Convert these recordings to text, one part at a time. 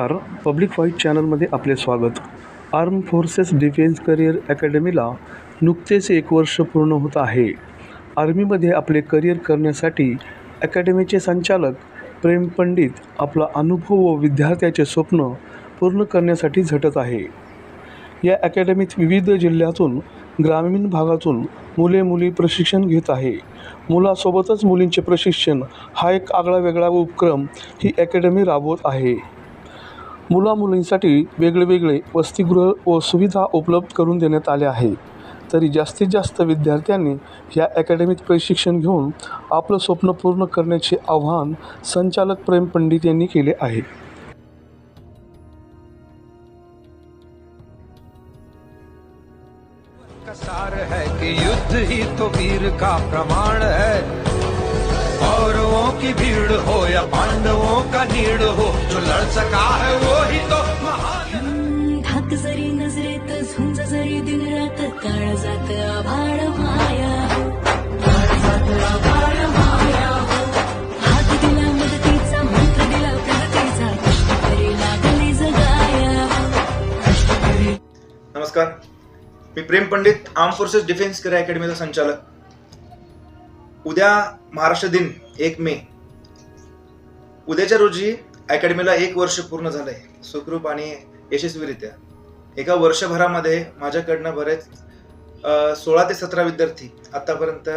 नमस्कार. Public fight चॅनलमध्ये आपले स्वागत. आर्म फोर्सेस डिफेन्स करिअर अकॅडमीला नुकतेच एक वर्ष पूर्ण होत आहे. आर्मीमध्ये आपले करिअर करण्यासाठी अकॅडमीचे संचालक प्रेम पंडित आपला अनुभव व विद्यार्थ्याचे स्वप्न पूर्ण करण्यासाठी झटत आहे. या अकॅडमीत विविध जिल्ह्यातून ग्रामीण भागातून मुले मुली प्रशिक्षण घेत आहे. मुलासोबतच मुलींचे प्रशिक्षण हा एक आगळा वेगळा उपक्रम ही अकॅडमी राबवत आहे. मुला मुलींसाठी वेगळे वेगळे वसतिगृह व सुविधा उपलब्ध करून देण्यात आल्या आहे. तरी जास्तीत जास्त विद्यार्थ्यांनी या अकॅडमीत प्रशिक्षण घेऊन आपलं स्वप्न पूर्ण करण्याचे आव्हान संचालक प्रेम पंडित यांनी केले आहे. सार है कि युद्ध ही तो वीर का प्रमाण है। कौरवों की भीड़ हो या पांडवों का नीड़ हो जो लड़ सका है वो एक जरी नजरेत झुंज जरी दिन रात काळ जात आभाळ माया. काळ जात आभाळ माया. हात दिला मदतीचा मंत्र दिला प्रगतीचा कष्ट करी लागली जगाया. कष्ट करी नमस्कार. मी Prem Pandit arm forces defence career अकॅडमीचा संचालक. उद्या महाराष्ट्र दिन एक मे. उद्याच्या रोजी अकॅडमीला एक वर्ष पूर्ण झालंय. सुखरूप आणि यशस्वीरित्या. एका वर्षभरामध्ये माझ्याकडनं बरेच सोळा ते सतरा विद्यार्थी आतापर्यंत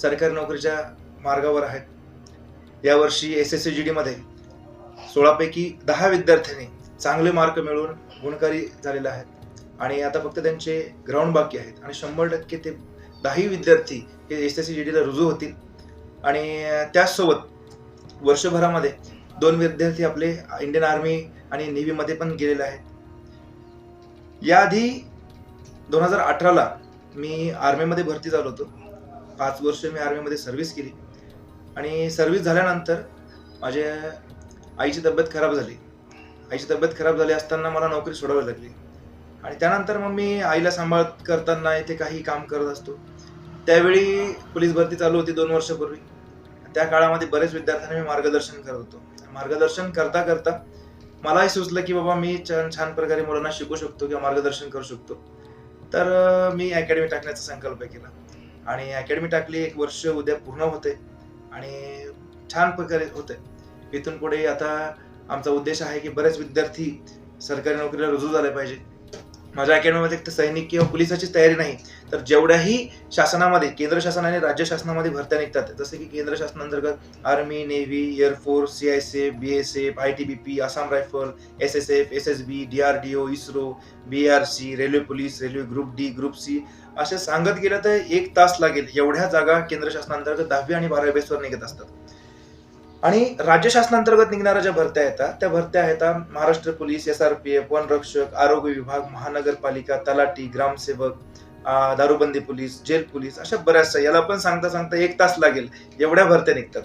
सरकारी नोकरीच्या मार्गावर आहेत. यावर्षी एस एस सी जी डीमध्ये सोळापैकी दहा विद्यार्थ्यांनी चांगले मार्क मिळवून गुणकारी झालेले आहेत. आणि आता फक्त त्यांचे ग्राउंड बाकी आहेत. आणि शंभर टक्के ते दहाही विद्यार्थी हे एस एस सी जी डीला रुजू होतील. आणि त्याचसोबत वर्षभरामध्ये दोन विद्यार्थी आपले इंडियन आर्मी आणि नेव्हीमध्ये पण गेलेले आहेत. याआधी दोन हजार अठराला मी आर्मीमध्ये भरती झालो होतो. पाच वर्ष मी आर्मीमध्ये सर्व्हिस केली. आणि सर्व्हिस झाल्यानंतर माझ्या आईची तब्येत खराब झाली. आईची तब्येत खराब झाली असताना मला नोकरी सोडावी लागली. आणि त्यानंतर मग मी आईला सांभाळत करताना इथे काही काम करत असतो. त्यावेळी पोलीस भरती चालू होती दोन वर्षापूर्वी. त्या काळामध्ये बरेच विद्यार्थ्यांना मी मार्गदर्शन करत होतो. मार्गदर्शन करता करता मलाही सुचलं की बाबा मी छान छान प्रकारे मुलांना शिकू शकतो किंवा मार्गदर्शन करू शकतो. तर मी अकॅडमी टाकण्याचा संकल्प केला. आणि अकॅडमी टाकली एक वर्ष उद्या पूर्ण होते आणि छान प्रकारे होते. इथून पुढे आता आमचा उद्देश आहे की बरेच विद्यार्थी सरकारी नोकरीला रुजू झाले पाहिजे. माझ्या अकॅडमीमध्ये फक्त सैनिक किंवा पोलिसाची तयारी नाही तर जेवढ्याही शासनामध्ये केंद्र शासन आणि राज्य शासनामध्ये भरत्या निघतात जसं की केंद्र शासनांतर्गत army navy air force C I S F B S F I T B P Assam rifle S S F S S B D R D O ISRO B R C railway police railway group D group C असे सांगत गेलं तर एक तास लागेल एवढ्या जागा केंद्र शासनांतर्गत दहावी आणि बारावी बेसवर निघत असतात. आणि राज्य शासनांतर्गत निघणाऱ्या ज्या भरत्या येतात त्या भरत्या आहेत Maharashtra police S R P F वनरक्षक आरोग्य विभाग महानगरपालिका तलाठी ग्रामसेवक दारूबंदी पोलीस जेल पोलीस अशा बऱ्याचशा याला पण सांगता सांगता एक तास लागेल एवढ्या भरत्या निघतात.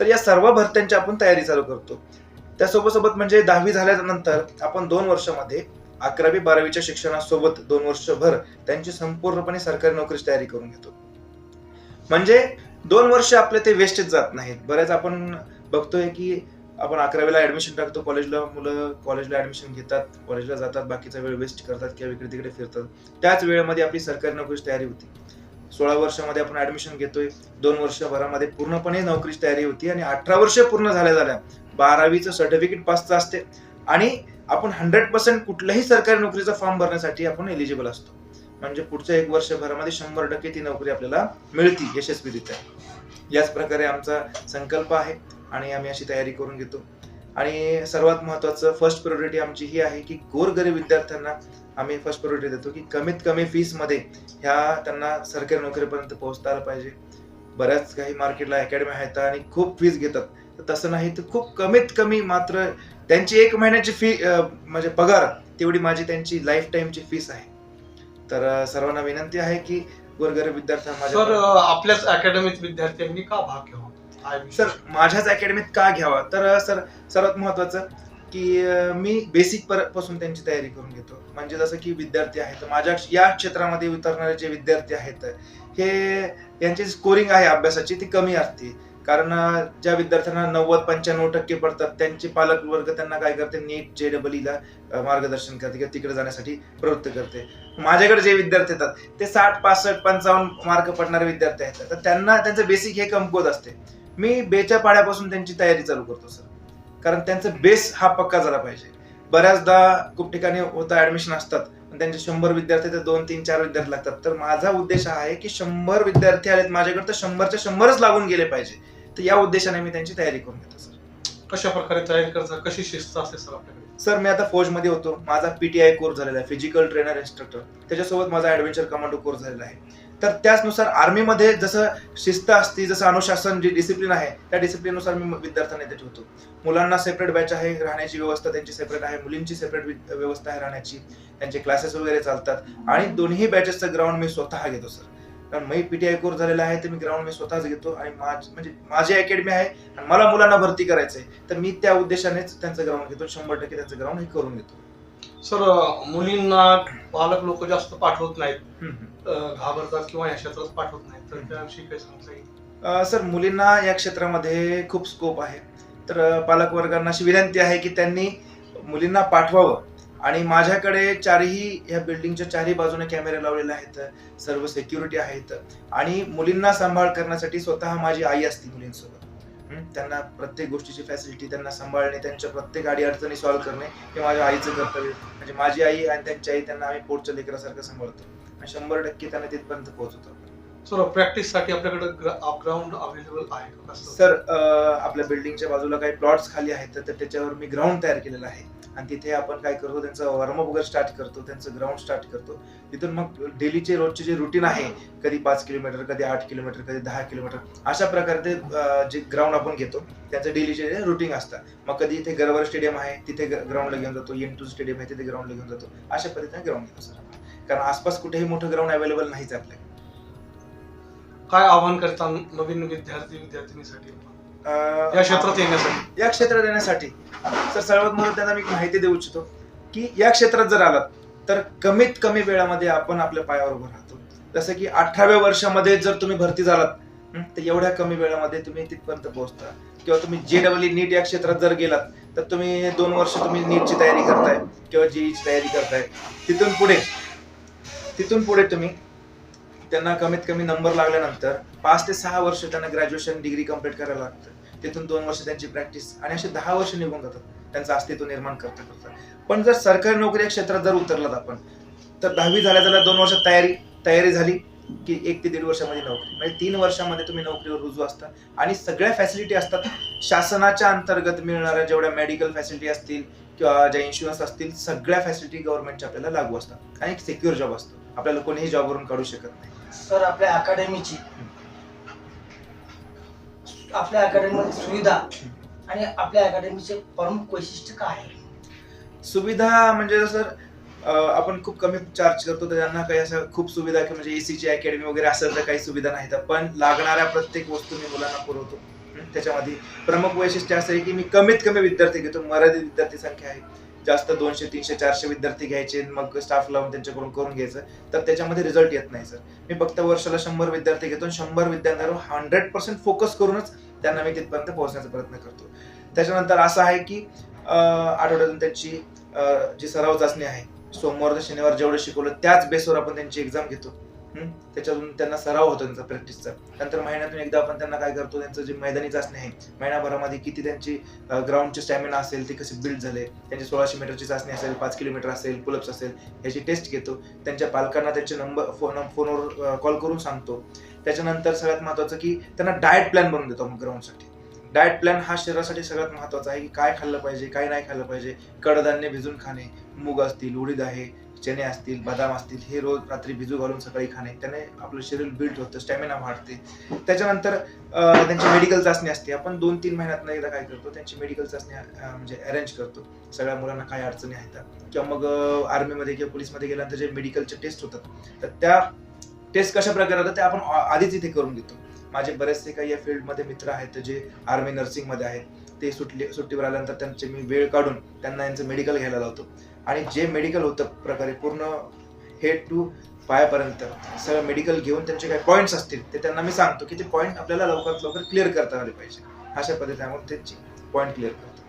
तर या सर्व भरत्यांची आपण तयारी चालू करतो. त्यासोबत सोबत म्हणजे दहावी झाल्यानंतर आपण दोन वर्षामध्ये अकरावी बारावीच्या शिक्षणासोबत दोन वर्षभर त्यांची संपूर्णपणे सरकारी नोकरीची तयारी करून घेतो. म्हणजे दोन वर्ष आपले ते वेस्टेज जात नाहीत. बऱ्याच आपण बघतोय की आपण अकरावीला ऍडमिशन टाकतो कॉलेजला मुलं कॉलेजला ऍडमिशन घेतात कॉलेजला जातात बाकीचा वेळ वेस्ट करतात किंवा इकडे तिकडे फिरतात. त्याच वेळेमध्ये आपली सरकारी नोकरीची तयारी होती. सोळा वर्षामध्ये आपण ऍडमिशन घेतोय दोन वर्षभरामध्ये पूर्णपणे नोकरीची तयारी होती आणि अठरा वर्ष पूर्ण झाल्या झाल्या. बारावीचं सर्टिफिकेट पासचं असते. आणि आपण हंड्रेड पर्सेंट कुठल्याही सरकारी नोकरीचा फॉर्म भरण्यासाठी आपण एलिजिबल असतो. म्हणजे पुढच्या एक वर्षभरामध्ये शंभर टक्के ती नोकरी आपल्याला मिळती यशस्वीरित्या. याच प्रकारे आमचा संकल्प आहे आणि आम्ही अशी तयारी करून घेतो. आणि सर्वात महत्त्वाचं फर्स्ट प्रायोरिटी आमची ही आहे की गोरगरीब विद्यार्थ्यांना आम्ही फर्स्ट प्रायोरिटी देतो की कमीत कमी फीसमध्ये ह्या त्यांना सरकारी नोकरीपर्यंत पोहोचता आलं पाहिजे. बऱ्याच काही मार्केटला अकॅडमी आहेत आणि खूप फीस घेतात. तर तसं नाही तर खूप कमीत कमी मात्र त्यांची एक महिन्याची फी म्हणजे पगार तेवढी माझी त्यांची लाईफ टाईमची फीस आहे. तर सर्वांना विनंती आहे की गोरगरीब विद्यार्थ्यांना सर माझ्या आपल्याच अकॅडमीत विद्यार्थ्यांनी का भाग घ्यावा? सर माझ्याच अकॅडमीत का घ्यावा? तर सर सर्वात महत्वाचं की अं, मी बेसिकपासून त्यांची तयारी करून घेतो. म्हणजे जसं की विद्यार्थी आहेत माझ्या या क्षेत्रामध्ये उतरणारे जे विद्यार्थी आहेत हे यांची स्कोरिंग आहे अभ्यासाची ती कमी असते. कारण ज्या विद्यार्थ्यांना नव्वद पंच्याण्णव टक्के पडतात त्यांचे पालक वर्ग त्यांना काय करते? नीट जे डबल मार्गदर्शन करते किंवा तिकडे जाण्यासाठी प्रवृत्त करते. माझ्याकडे जे विद्यार्थी येतात ते साठ पासष्ट पंचावन्न मार्क पडणारे विद्यार्थी आहेत. तर त्यांना त्यांचं बेसिक हे कमकुवत असते. मी बेच्या पाड्यापासून त्यांची तयारी चालू करतो सर. कारण त्यांचा बेस हा पक्का झाला पाहिजे. बऱ्याचदा खूप ठिकाणी होता ऍडमिशन असतात त्यांचे शंभर विद्यार्थी तर दोन तीन चार विद्यार्थी लागतात. तर माझा उद्देश हा आहे की शंभर विद्यार्थी आलेत माझ्याकडे तर शंभरच्या शंभरच लागून गेले पाहिजे. तर या उद्देशाने मी त्यांची तयारी करून घेतो सर. कशा प्रकारे तयारी करता? कशी शिस्त असते सर आपल्याकडे? सर मी आता फौजमध्ये होतो. माझा पीटीआय कोर्स झालेला आहे फिजिकल ट्रेनर इन्स्ट्रक्टर त्याच्यासोबत माझा ऍडव्हेंचर कमांडो कोर्स झालेला आहे. तर त्याचनुसार आर्मीमध्ये जसं शिस्त असते जसं अनुशासन जी डिसिप्लिन आहे त्या डिसिप्लिननुसार मी विद्यार्थ्यांना इथे ठेवतो. मुलांना सेपरेट बॅच आहे राहण्याची व्यवस्था त्यांची सेपरेट आहे मुलींची सेपरेट व्यवस्था आहे राहण्याची. त्यांचे क्लासेस वगैरे चालतात. आणि दोन्ही बॅचेसचं ग्राउंड मी स्वतः घेतो सर. कारण मी पीटीआय कोर्स झालेला आहे तर मी ग्राउंड मी स्वतःच घेतो आणि माझ म्हणजे माझी अकॅडमी आहे आणि मला मुलांना भरती करायचं आहे तर मी त्या उद्देशानेच त्यांचं ग्राउंड घेतो शंभर टक्के त्यांचं ग्राउंड हे करून घेतो. सर मुलींना पालक लोक जास्त पाठवत नाहीत. घाबरतात किंवा या क्षेत्रात पाठवत नाहीत. तर त्याविषयी काय सांगता येईल? सर मुलींना या क्षेत्रामध्ये खूप स्कोप आहे. तर पालकवर्गांना अशी विनंती आहे की त्यांनी मुलींना पाठवावं. आणि माझ्याकडे चारही या बिल्डिंगच्या चारही बाजूने कॅमेरे लावलेले आहेत सर्व सिक्युरिटी आहेत आणि मुलींना सांभाळ करण्यासाठी स्वतः माझी आई असते मुलींसोबत. त्यांना प्रत्येक गोष्टीची फॅसिलिटी त्यांना सांभाळणे त्यांच्या प्रत्येक अडी अडचणी सॉल्व्ह करणे हे माझ्या आईचं कर्तव्य म्हणजे माझी आई आणि त्यांची आई त्यांना आम्ही पोटच्या लेकरासारखं सांभाळतो. आणि शंभर टक्के त्यांना तिथपर्यंत पोहोचवतो. सर प्रॅक्टिससाठी आपल्याकडे ग्राउंड अवेलेबल आहे? सर आपल्या बिल्डिंगच्या बाजूला काही प्लॉट्स खाली आहेत तर त्याच्यावर मी ग्राउंड तयार केलेलं आहे. आणि तिथे आपण काय करतो त्यांचं वॉर्मअप वगैरे स्टार्ट करतो त्यांचं ग्राउंड स्टार्ट करतो. तिथून मग डेलीचे रोजचे जे रुटीन आहे कधी पाच किलोमीटर कधी आठ किलोमीटर कधी दहा किलोमीटर अशा प्रकारे ते जे ग्राउंड आपण घेतो त्याचं डेलीचे रुटीन असतं. मग कधी इथे गरवर स्टेडियम आहे तिथे ग्राउंडला घेऊन जातो एन टू स्टेडियम आहे तिथे ग्राउंडला घेऊन जातो. अशा पद्धतीने ग्राउंड घेतो सर कारण आसपास कुठेही मोठं ग्राउंड अवेलेबल नाहीच आपल्या काय आव्हान करता नवीन विद्यार्थी विद्यार्थिनीसाठी या क्षेत्रात येण्यासाठी. या क्षेत्रात येण्यासाठी. सर सर्वात महत्त्वाचं त्यांना मी माहिती देऊ इच्छितो की या क्षेत्रात जर आलात तर कमीत कमी वेळामध्ये आपण आपल्या पायावर उभं राहतो. जसं की अठराव्या वर्षामध्ये जर तुम्ही भरती झालात तर एवढ्या कमी वेळामध्ये तुम्ही तिथपर्यंत पोहोचता. किंवा तुम्ही जे डबल नीट या क्षेत्रात जर गेलात तर तुम्ही दोन वर्ष तुम्ही नीटची तयारी करताय किंवा जीईची तयारी करताय. तिथून पुढे तिथून पुढे तुम्ही त्यांना कमीत कमी नंबर लागल्यानंतर पाच ते सहा वर्ष त्यांना ग्रॅज्युएशन डिग्री कंप्लीट करायला लागतं. तिथून दोन वर्ष त्यांची प्रॅक्टिस आणि असे दहा वर्ष निघून जातात. त्यांचं अस्तित्व निर्माण करता करता. पण जर सरकारी नोकरी या क्षेत्रात जर उतरलात आपण तर दहावी झाल्या झाल्या दोन वर्ष तयारी तयारी झाली की एक ते दीड वर्षामध्ये नोकरी. म्हणजे तीन वर्षामध्ये तुम्ही नोकरीवर रुजू असता आणि सगळ्या फॅसिलिटी असतात. शासनाच्या अंतर्गत मिळणाऱ्या जेवढ्या मेडिकल फॅसिलिटी असतील किंवा ज्या इन्शुरन्स असतील सगळ्या फॅसिलिटी गव्हर्नमेंटच्या आपल्याला लागू असतात. आणि एक सिक्युअर जॉब असतो. आपल्याला कोणीही जॉबवरून काढू शकत नाही. सर आपल्या अकॅडमीची आपल्या अकॅडमीमध्ये सुविधा आणि आपल्या अकॅडमीचे प्रमुख वैशिष्ट्य काय आहे? सुविधा म्हणजे सर अं, आपण खूप कमी चार्ज करतो तर त्यांना काही असं खूप सुविधा की म्हणजे एसीची अकॅडमी वगैरे असेल तर काही सुविधा नाहीत पण लागणाऱ्या प्रत्येक वस्तू मी मुलांना पुरवतो. हं, त्याच्यामध्ये प्रमुख वैशिष्ट्य असं आहे की मी कमीत कमी विद्यार्थी घेतो. मर्यादित विद्यार्थी संख्या आहे. जास्त दोनशे तीनशे चारशे विद्यार्थी घ्यायचे मग स्टाफ लावून त्यांच्याकडून करून घ्यायचं. तर त्याच्यामध्ये रिझल्ट येत नाही सर मी फक्त वर्षाला शंभर विद्यार्थी घेतो शंभर विद्यार्थ्यांवर हंड्रेड पर्सेंट फोकस करूनच त्यांना मी तिथपर्यंत पोहोचण्याचा प्रयत्न करतो. त्याच्यानंतर असं आहे की आठवड्यातून त्यांची जी सराव चाचणी आहे सोमवार ते शनिवार जेवढं शिकवलं त्याच बेसवर आपण त्यांची एक्झाम घेतो. त्याच्यातून त्यांना सराव होतो त्यांचा प्रॅक्टिसचा नंतर महिन्यातून एकदा आपण त्यांना काय करतो त्यांचं जे मैदानी चाचणी आहे महिनाभरामध्ये किती त्यांची ग्राउंडची स्टॅमिना असेल ते कसे बिल्ड झाले त्यांची सोळाशे मीटरची चाचणी असेल पाच किलोमीटर असेल पुलप्स असेल ह्याची टेस्ट घेतो. त्यांच्या पालकांना त्यांचे नंबर फोन फोनवर कॉल करून सांगतो. त्याच्यानंतर सगळ्यात महत्त्वाचं की त्यांना डाएट प्लॅन बनवून देतो मग ग्राउंडसाठी डाएट प्लॅन हा शरीरासाठी सगळ्यात महत्त्वाचा आहे की काय खाल्लं पाहिजे काय नाही खाल्लं पाहिजे. कडधान्य भिजून खाणे मूग असतील उडीद आहे चणे असतील बदाम असतील हे रोज रात्री भिजू घालून सकाळी खाणे. त्याने आपलं शरीर बिल्ड होतं स्टॅमिना वाढते. त्याच्यानंतर त्यांची मेडिकल चाचणी असते. आपण दोन तीन महिन्यात एकदा काय करतो त्यांची मेडिकल चाचणी म्हणजे अरेंज करतो. सगळ्या मुलांना काय अडचणी आहेत किंवा मग आर्मीमध्ये किंवा पोलीसमध्ये गेल्यानंतर जे मेडिकलचे टेस्ट होतात तर त्या टेस्ट कशा प्रकारे होतात ते आपण आधीच इथे करून घेतो. माझे बरेचसे काही या फील्डमध्ये मित्र आहेत जे आर्मी नर्सिंगमध्ये आहेत. ते सुटले सुट्टीवर आल्यानंतर त्यांचे मी वेळ काढून त्यांना यांचं मेडिकल घ्यायला लावतो. आणि जे मेडिकल होतं प्रकारे पूर्ण हेड टू पायापर्यंत सगळं मेडिकल घेऊन त्यांचे काही पॉईंट्स असतील ते त्यांना मी सांगतो की ते पॉईंट आपल्याला लवकरात लवकर क्लिअर करता आले पाहिजे. अशा पद्धतीने आपण त्यांची पॉईंट क्लिअर करतो.